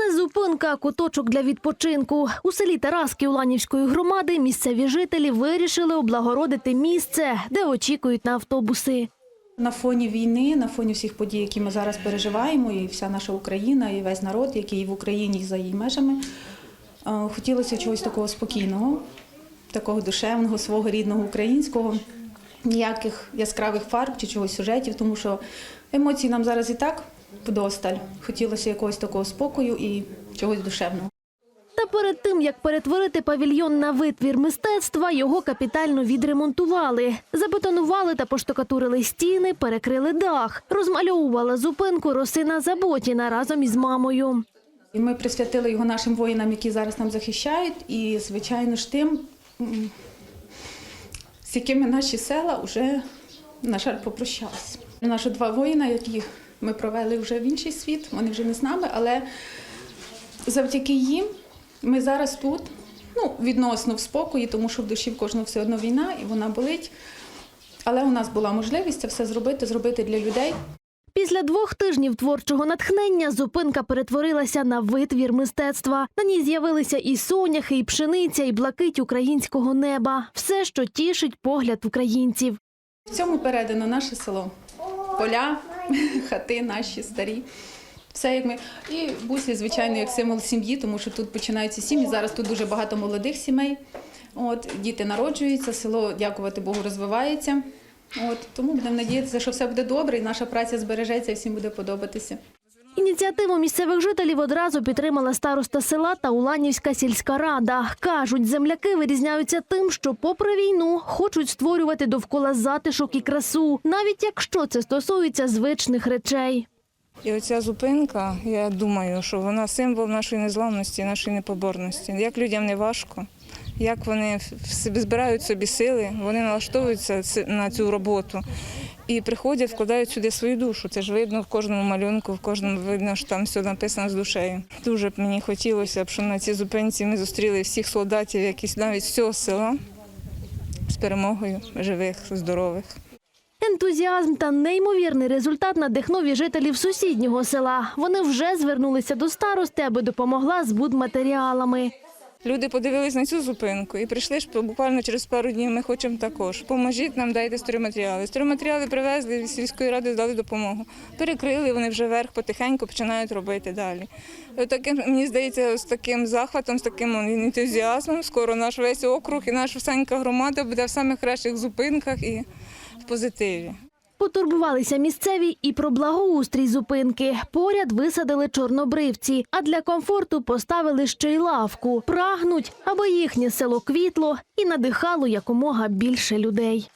Не зупинка, а куточок для відпочинку. У селі Тараски Уланівської громади місцеві жителі вирішили облагородити місце, де очікують на автобуси. На фоні війни, на фоні всіх подій, які ми зараз переживаємо, і вся наша Україна, і весь народ, який в Україні за її межами, е, хотілося чогось такого спокійного, такого душевного, свого рідного українського, ніяких яскравих фарб чи чогось сюжетів, тому що емоцій нам зараз і так вдосталь. Хотілося якогось такого спокою і чогось душевного. Та перед тим, як перетворити павільйон на витвір мистецтва, його капітально відремонтували. Забетонували та поштукатурили стіни, перекрили дах. Розмальовувала зупинку Росина Заботіна разом із мамою. І ми присвятили його нашим воїнам, які зараз нам захищають, і, звичайно ж, тим, з якими наші села вже, на жаль, попрощалися. Наші два воїна, яких ми провели вже в інший світ, вони вже не з нами, але завдяки їм ми зараз тут, ну, відносно в спокої, тому що в душі в кожного все одно війна і вона болить. Але у нас була можливість це все зробити, зробити для людей. Після двох тижнів творчого натхнення зупинка перетворилася на витвір мистецтва. На ній з'явилися і соняхи, і пшениця, і блакить українського неба. Все, що тішить погляд українців. В цьому передано наше село. Поля, хати наші старі. Все як ми. І буслі, звичайно, як символ сім'ї, тому що тут починаються сім'ї. Зараз тут дуже багато молодих сімей. От, діти народжуються, село, дякувати Богу, розвивається. От, тому будемо надіятися, що все буде добре, і наша праця збережеться, і всім буде подобатися. Ініціативу місцевих жителів одразу підтримала староста села та Уланівська сільська рада. Кажуть, земляки вирізняються тим, що попри війну хочуть створювати довкола затишок і красу, навіть якщо це стосується звичних речей. І оця зупинка, я думаю, що вона символ нашої незламності, нашої непоборності. Як людям не важко, як вони в собі збирають собі сили, вони налаштовуються на цю роботу і приходять, вкладають сюди свою душу. Це ж видно в кожному малюнку, в кожному видно, що там все написано з душею. Дуже б мені хотілося щоб на цій зупинці ми зустріли всіх солдатів, які навіть з цього села з перемогою живих, здорових. Ентузіазм та неймовірний результат надихнув і жителів сусіднього села. Вони вже звернулися до старости, аби допомогла з будматеріалами. Люди подивились на цю зупинку і прийшли ж буквально через пару днів. Ми хочемо також. Поможіть нам, дайте стройматеріали. Стройматеріали привезли з сільської ради, дали допомогу. Перекрили вони вже вверх, потихеньку починають робити далі. Таким мені здається, з таким захватом, з таким ентузіазмом. Скоро наш весь округ і наша всенька громада буде в самих кращих зупинках і в позитиві. Потурбувалися місцеві і про благоустрій зупинки. Поряд висадили чорнобривці, а для комфорту поставили ще й лавку. Прагнуть, аби їхнє село квітло і надихало якомога більше людей.